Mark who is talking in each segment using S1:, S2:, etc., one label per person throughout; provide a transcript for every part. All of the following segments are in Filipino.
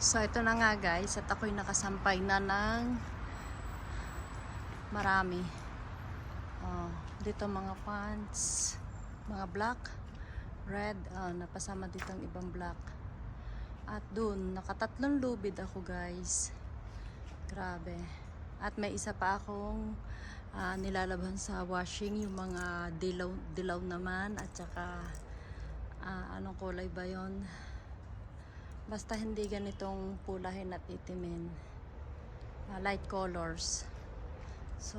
S1: So ito na nga guys at ako'y nakasampay na ng marami. Oh, dito mga pants, mga black, red, ah, napasama dito ang ibang black. At dun, nakatatlong lubid ako guys. Grabe. At may isa pa akong ah, nilalabhan sa washing, yung mga dilaw, dilaw naman at saka ah, anong kulay ba yon? Basta hindi ganitong pulahin at itimin. Ah, light colors. So,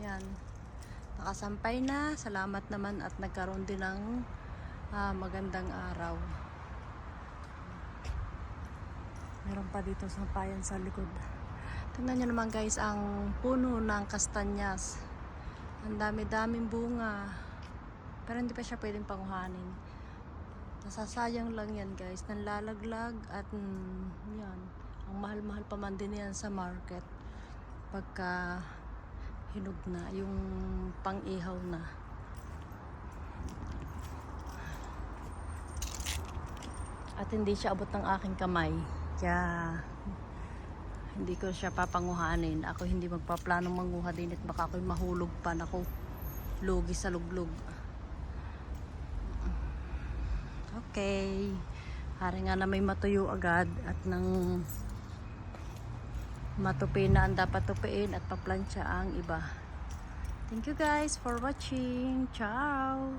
S1: yan. Nakasampay na. Salamat naman at nagkaroon din ng ah, magandang araw. Meron pa dito sampayan sa likod. Tingnan nyo naman guys ang puno ng kastanyas. Ang dami-daming bunga. Pero hindi pa siya pwedeng panguhanin. Nasasayang lang yan guys. Nanlalaglag at mm, yan. Ang mahal-mahal pa man din yan sa market. Pagka hinog na. Yung pang-ihaw na. At hindi siya abot ng aking kamay. Kaya hindi ko siya papanguhanin. Ako hindi magpaplanong manguha din at baka ako'y mahulog pa. Ako, lugi sa luglog. Okay. Hari nga na may matuyo agad at nang matupi na ang dapat tupiin at paplansya ang iba. Thank you guys for watching. Ciao!